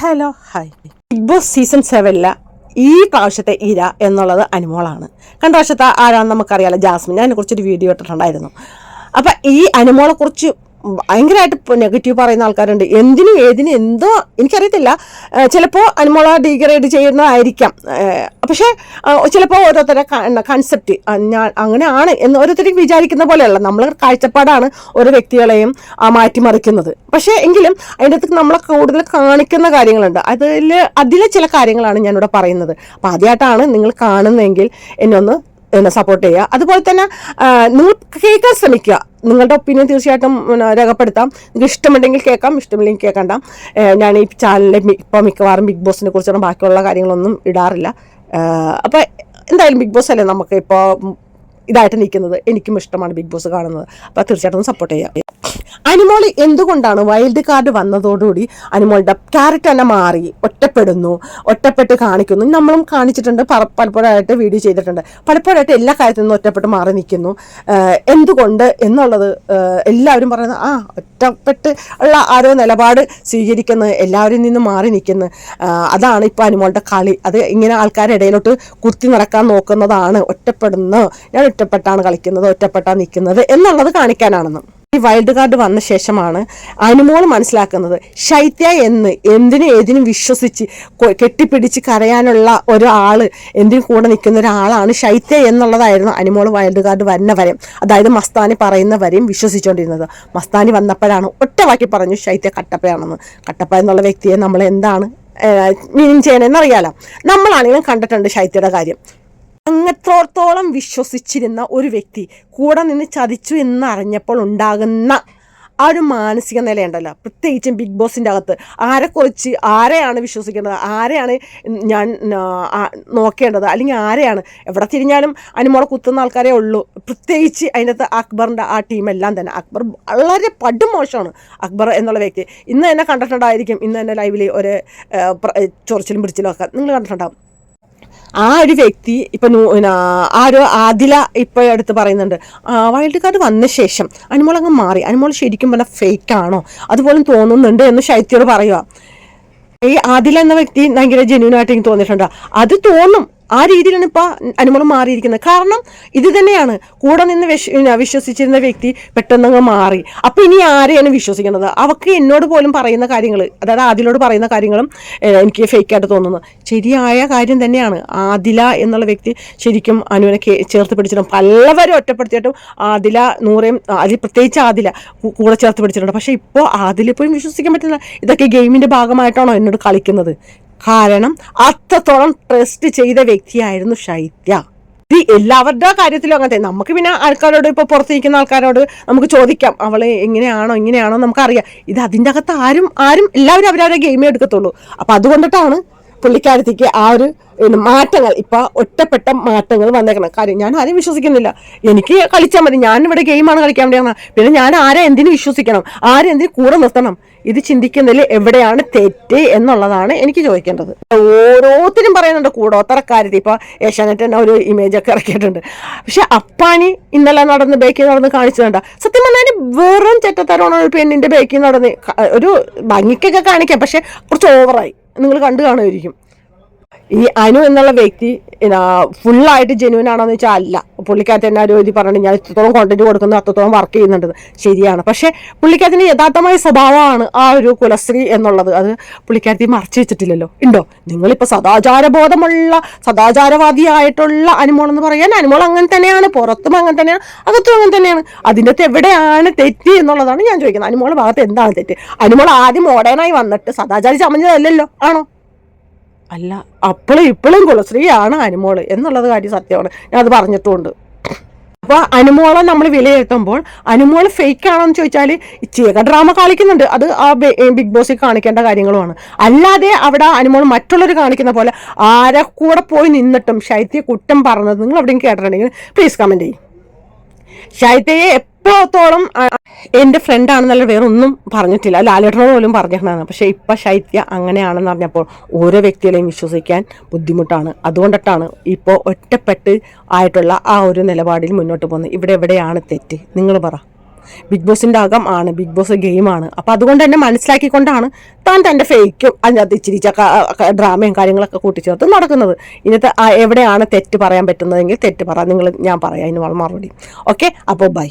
Hello hi. Bigg Boss season സെവനിലെ ഈ പ്രാവശ്യത്തെ ഇര എന്നുള്ളത് അനുമോളാണ്. കണ്ട പ്രാവശ്യത്തെ ആരാണെന്ന് നമുക്കറിയാലോ ജാസ്മിൻ. അതിനെ കുറിച്ചൊരു വീഡിയോ ഇട്ടിട്ടുണ്ടായിരുന്നു. അപ്പം ഈ അനുമോളെ കുറിച്ച് ഭയങ്കരമായിട്ട് നെഗറ്റീവ് പറയുന്ന ആൾക്കാരുണ്ട്. എന്തിനും ഏതിനും എന്തോ എനിക്കറിയത്തില്ല. ചിലപ്പോൾ അനുമോള ഡീഗ്രേഡ് ചെയ്യുന്നതായിരിക്കാം. പക്ഷേ ചിലപ്പോൾ ഓരോരുത്തരുടെ കൺസെപ്റ്റ് ഞാൻ അങ്ങനെയാണ് എന്ന് ഓരോരുത്തരും വിചാരിക്കുന്ന പോലെയല്ല. നമ്മൾ കാഴ്ചപ്പാടാണ് ഓരോ വ്യക്തികളെയും മാറ്റിമറിക്കുന്നത്. പക്ഷേ എങ്കിലും അതിന്റെ അകത്ത് നമ്മളെ കൂടുതൽ കാണിക്കുന്ന കാര്യങ്ങളുണ്ട്. അതിൽ അതിലെ ചില കാര്യങ്ങളാണ് ഞാനിവിടെ പറയുന്നത്. അപ്പോൾ ആദ്യമായിട്ടാണ് നിങ്ങൾ കാണുന്നതെങ്കിൽ എന്നെ ഒന്ന് എന്നെ സപ്പോർട്ട് ചെയ്യുക. അതുപോലെ തന്നെ നിങ്ങൾ കേൾക്കാൻ ശ്രമിക്കുക. നിങ്ങളുടെ ഒപ്പീനിയൻ തീർച്ചയായിട്ടും രേഖപ്പെടുത്താം. നിങ്ങൾക്ക് ഇഷ്ടമുണ്ടെങ്കിൽ കേൾക്കാം ഇഷ്ടമില്ലെങ്കിൽ കേൾക്കണ്ട. ഞാൻ ഈ ചാനലിൽ ഇപ്പോൾ മിക്കവാറും ബിഗ് ബോസിനെ കുറിച്ചുള്ള ബാക്കിയുള്ള കാര്യങ്ങളൊന്നും ഇടാറില്ല. അപ്പോൾ എന്തായാലും ബിഗ് ബോസ് അല്ലേ നമുക്ക് ഇപ്പോൾ ഇതായിട്ട് നിൽക്കുന്നത്? എനിക്കും ഇഷ്ടമാണ് ബിഗ് ബോസ് കാണുന്നത്. അപ്പോൾ തീർച്ചയായിട്ടും സപ്പോർട്ട് ചെയ്യാം അനിമോൾ എന്തുകൊണ്ടാണ് വൈൽഡ് കാർഡ് വന്നതോടുകൂടി അനിമോളുടെ ക്യാരക്ടർ തന്നെ മാറി ഒറ്റപ്പെടുന്നു ഒറ്റപ്പെട്ട് കാണിക്കുന്നു. നമ്മളും കാണിച്ചിട്ടുണ്ട് പലപ്പോഴായിട്ട് വീഡിയോ ചെയ്തിട്ടുണ്ട്. പലപ്പോഴായിട്ട് എല്ലാ കാര്യത്തിൽ നിന്നും ഒറ്റപ്പെട്ട് മാറി നിൽക്കുന്നു. എന്തുകൊണ്ട് എന്നുള്ളത് എല്ലാവരും പറയുന്നത് ആ ഒറ്റപ്പെട്ട് ഉള്ള ആരോ നിലപാട് സ്വീകരിക്കുന്നത് എല്ലാവരിൽ നിന്നും മാറി നിൽക്കുന്നു. അതാണ് ഇപ്പോൾ അനിമോളുടെ കളി. അത് ഇങ്ങനെ ആൾക്കാരുടെ ഇടയിലോട്ട് കുത്തി നടക്കാൻ നോക്കുന്നതാണ്. ഒറ്റപ്പെടുന്നു. ഞാൻ ഒറ്റപ്പെട്ടാണ് കളിക്കുന്നത് ഒറ്റപ്പെട്ടാണ് നിൽക്കുന്നത് എന്നുള്ളത് കാണിക്കാനാണെന്ന്. ഈ വൈൽഡ് കാർഡ് വന്ന ശേഷമാണ് അനുമോൾ മനസ്സിലാക്കുന്നത്. ശൈത്യ എന്ന് എന്തിനും ഏതിനും വിശ്വസിച്ച് കെട്ടിപ്പിടിച്ച് കരയാനുള്ള ഒരാൾ എന്തിനും കൂടെ നിൽക്കുന്ന ഒരാളാണ് ശൈത്യ എന്നുള്ളതായിരുന്നു അനുമോൾ വൈൽഡ് കാർഡ് വരുന്ന വരെ. അതായത് മസ്താനി പറയുന്ന വരെയും വിശ്വസിച്ചുകൊണ്ടിരുന്നത്. മസ്താനി വന്നപ്പോഴാണ് ഒറ്റവാക്കി പറഞ്ഞു ശൈത്യ കട്ടപ്പയാണെന്ന്. കട്ടപ്പ എന്നുള്ള വ്യക്തിയെ നമ്മൾ എന്താണ് മീനിങ് ചെയ്യണമെന്ന് അറിയാലോ. നമ്മളാണെങ്കിലും കണ്ടിട്ടുണ്ട് ശൈത്യയുടെ കാര്യം. അങ്ങത്തോളത്തോളം വിശ്വസിച്ചിരുന്ന ഒരു വ്യക്തി കൂടെ നിന്ന് ചതിച്ചു എന്നറിഞ്ഞപ്പോൾ ഉണ്ടാകുന്ന ആ ഒരു മാനസിക നിലയുണ്ടല്ലോ. പ്രത്യേകിച്ചും ബിഗ് ബോസിന്റെ അകത്ത്. ആരെക്കുറിച്ച് ആരെയാണ് വിശ്വസിക്കേണ്ടത്? ആരെയാണ് ഞാൻ നോക്കേണ്ടത്? അല്ലെങ്കിൽ ആരെയാണ്? എവിടെ തിരിഞ്ഞാലും അനുമോളെ കുത്തുന്ന ആൾക്കാരേ ഉള്ളൂ. പ്രത്യേകിച്ച് അതിന്റെ അകത്ത് അക്ബറിന്റെ ആ ടീമെല്ലാം തന്നെ. അക്ബർ വളരെ പടുമോശമാണ് അക്ബർ എന്നുള്ള വ്യക്തി. ഇന്ന് തന്നെ കണ്ടിട്ടുണ്ടായിരിക്കും. ഇന്ന് തന്നെ ലൈവിൽ ഒരു ചൊറിച്ചിലും പിടിച്ചിലും ഒക്കെ. നിങ്ങൾ കണ്ടിട്ടുണ്ടാവും. ആ ഒരു വ്യക്തി ഇപ്പം നൂ- ആ ഒരു ആദില ഇപ്പോൾ എടുത്ത് പറയുന്നുണ്ട് വൈൽഡ് കാർഡ് വന്ന ശേഷം അനുമോൾ അങ്ങ് മാറി. അനുമോൾ ശരിക്കും പറഞ്ഞാൽ ഫേക്ക് ആണോ? അതുപോലും തോന്നുന്നുണ്ട് എന്ന് ശൈത്യോട് പറയുക ഈ ആദില എന്ന വ്യക്തി ഭയങ്കര ജെന്യൂൻ ആയിട്ട് എനിക്ക് തോന്നിയിട്ടുണ്ട്. അത് തോന്നും. ആ രീതിയിലാണ് ഇപ്പോൾ അനിമൽ മാറിയിരിക്കുന്നത്. കാരണം ഇത് തന്നെയാണ്. കൂടെ നിന്ന് വിശ്വ- വിശ്വസിച്ചിരുന്ന വ്യക്തി പെട്ടെന്നങ്ങ് മാറി. അപ്പോൾ ഇനി ആരെയാണ് വിശ്വസിക്കുന്നത്? അവർക്ക് എന്നോട് പോലും പറയുന്ന കാര്യങ്ങൾ അതായത് ആദിലോട് പറയുന്ന കാര്യങ്ങളും എനിക്ക് ഫേക്കായിട്ട് തോന്നുന്നു. ശരിയായ കാര്യം തന്നെയാണ്. ആദില എന്നുള്ള വ്യക്തി ശരിക്കും അനുവിനെ ചേർത്ത് പിടിച്ചിട്ടുണ്ട് പലവരും ഒറ്റപ്പെടുത്തിയിട്ടും ആദില നൂറേയും അതിൽ പ്രത്യേകിച്ച് ആദില കൂടെ ചേർത്ത് പിടിച്ചിട്ടുണ്ട്. പക്ഷേ ഇപ്പോൾ ആദിലിപ്പോഴും വിശ്വസിക്കാൻ പറ്റുന്ന ഇതൊക്കെ ഗെയിമിന്റെ ഭാഗമായിട്ടാണോ എന്നോട് കളിക്കുന്നത്. കാരണം അത്രത്തോളം ട്രസ്റ്റ് ചെയ്ത വ്യക്തിയായിരുന്നു ശൈത്യ. ഇത് എല്ലാവരുടെ കാര്യത്തിലും അങ്ങനത്തെ. നമുക്ക് പിന്നെ ആൾക്കാരോട് ഇപ്പോൾ പുറത്തിരിക്കുന്ന ആൾക്കാരോട് നമുക്ക് ചോദിക്കാം. അവൾ എങ്ങനെയാണോ ഇങ്ങനെയാണോ നമുക്കറിയാം. ഇത് അതിന്റെ അകത്ത് ആരും ആരും എല്ലാവരും അവരവരുടെ ഗെയിമേ എടുക്കത്തുള്ളൂ. അപ്പം അതുകൊണ്ടിട്ടാണ് പുള്ളിക്കാരത്തേക്ക് ആ ഒരു മാറ്റങ്ങൾ. ഇപ്പൊ ഒറ്റപ്പെട്ട മാറ്റങ്ങൾ വന്നേക്കണം. കാര്യം ഞാൻ ആരെയും വിശ്വസിക്കുന്നില്ല. എനിക്ക് കളിച്ചാൽ മതി. ഞാൻ ഇവിടെ ഗെയിമാണ് കളിക്കാൻ വേണ്ടിയാണ് പിന്നെ ഞാൻ ആരെ എന്തിനു വിശ്വസിക്കണം? ആരെ എന്തിനു കൂടെ നിർത്തണം? ഇത് ചിന്തിക്കുന്നതിൽ എവിടെയാണ് തെറ്റ് എന്നുള്ളതാണ് എനിക്ക് ചോദിക്കേണ്ടത്. ഓരോരുത്തരും പറയുന്നുണ്ട് കൂടോത്തരക്കാരത്തി ഇപ്പൊ ഏഷ്യാനെറ്റ് തന്നെ ഒരു ഇമേജ് ഒക്കെ ഇറക്കിയിട്ടുണ്ട്. പക്ഷെ അപ്പാനി ഇന്നലെ നടന്ന് ബേക്കിൽ നടന്ന് കാണിച്ചതുണ്ട് സത്യം പറഞ്ഞാൽ വെറും ചെറ്റത്തരമാണ് ഒരു പെണ്ണിന്റെ ബേക്കിൽ നടന്ന്. ഒരു ഭംഗിക്കൊക്കെ കാണിക്കാം. പക്ഷെ കുറച്ച് ഓവറായി നിങ്ങൾ കണ്ടു കാണുമായിരിക്കും. ഈ അനു എന്നുള്ള വ്യക്തി ഫുള്ളായിട്ട് ജെനുവൻ ആണോന്ന് വെച്ചാൽ അല്ല. പുള്ളിക്കാരത്ത് തന്നെ ഒരു ഇത് പറഞ്ഞു ഞാൻ ഇത്രത്തോളം കോണ്ടന്റ് കൊടുക്കുന്നു അത്രത്തോളം വർക്ക് ചെയ്യുന്നുണ്ട്. ശരിയാണ്. പക്ഷേ പുള്ളിക്കാരത്തിന്റെ യഥാർത്ഥമായ സ്വഭാവമാണ് ആ ഒരു കുലശ്രീ എന്നുള്ളത്. അത് പുള്ളിക്കാരത്തി മറച്ചു വെച്ചിട്ടില്ലല്ലോ. ഉണ്ടോ? നിങ്ങളിപ്പോൾ സദാചാരബോധമുള്ള സദാചാരവാദിയായിട്ടുള്ള അനുമോൾ എന്ന് പറയാൻ അനുമോൾ അങ്ങനെ തന്നെയാണ് പുറത്തും അങ്ങനെ തന്നെയാണ് അകത്തും അങ്ങനെ തന്നെയാണ്. അതിന്റെ അകത്ത് എവിടെയാണ് തെറ്റ് എന്നുള്ളതാണ് ഞാൻ ചോദിക്കുന്നത്. അനുമോളെ ഭാഗത്ത് എന്താണ് തെറ്റ്? അനുമോൾ ആദ്യം മോഡേണായി വന്നിട്ട് സദാചാരി ചമഞ്ഞതല്ലല്ലോ? ആണോ? അല്ല അപ്പോഴും ഇപ്പോഴും കുലശ്രീയാണ് അനുമോൾ എന്നുള്ളത് കാര്യം സത്യമാണ്. ഞാൻ അത് പറഞ്ഞിട്ടുമുണ്ട് അപ്പോൾ അനുമോളെ നമ്മൾ വിലയിരുത്തുമ്പോൾ അനുമോൾ ഫേക്ക് ആണോ എന്ന് ചോദിച്ചാൽ ചേക ഡ്രാമ കാണിക്കുന്നുണ്ട്. അത് ആ ബിഗ് ബോസിൽ കാണിക്കേണ്ട കാര്യങ്ങളുമാണ്. അല്ലാതെ അവിടെ അനുമോൾ മറ്റുള്ളവർ കാണിക്കുന്ന പോലെ ആരെ കൂടെ പോയി നിന്നിട്ടും ശൈത്യ കുറ്റം പറഞ്ഞത് നിങ്ങൾ എവിടെയും കേട്ടിട്ടുണ്ടെങ്കിൽ പ്ലീസ് കമന്റ് ചെയ്യും. ശൈത്യയെ എപ്പോഴത്തോളം എന്റെ ഫ്രണ്ട് ആണെന്നല്ല വേറെ ഒന്നും പറഞ്ഞിട്ടില്ല. ലാലേട്ടനോട് പോലും പറഞ്ഞിട്ടുണ്ടായിരുന്നു. പക്ഷേ ഇപ്പം ശൈത്യ അങ്ങനെയാണെന്ന് പറഞ്ഞപ്പോൾ ഓരോ വ്യക്തികളെയും വിശ്വസിക്കാൻ ബുദ്ധിമുട്ടാണ്. അതുകൊണ്ടിട്ടാണ് ഇപ്പോൾ ഒറ്റപ്പെട്ട് ആയിട്ടുള്ള ആ ഒരു നിലപാടിൽ മുന്നോട്ട് പോകുന്നത്. ഇവിടെ എവിടെയാണ് തെറ്റ്? നിങ്ങൾ പറ. ബിഗ് ബോസിന്റെ അകം ആണ് ബിഗ് ബോസ് ഗെയിമാണ് അപ്പോൾ അതുകൊണ്ട് തന്നെ മനസ്സിലാക്കിക്കൊണ്ടാണ് താൻ തന്റെ ഫേക്കും അതിനകത്ത് ഇച്ചിരി ഡ്രാമയും കാര്യങ്ങളൊക്കെ കൂട്ടിച്ചേർത്ത് നടക്കുന്നത്. ഇന്നത്തെ എവിടെയാണ് തെറ്റ് പറയാൻ പറ്റുന്നതെങ്കിൽ തെറ്റ് പറ. നിങ്ങൾ ഞാൻ പറയാം. അതിന് മറുപടി. ഓക്കെ? അപ്പോൾ ബൈ.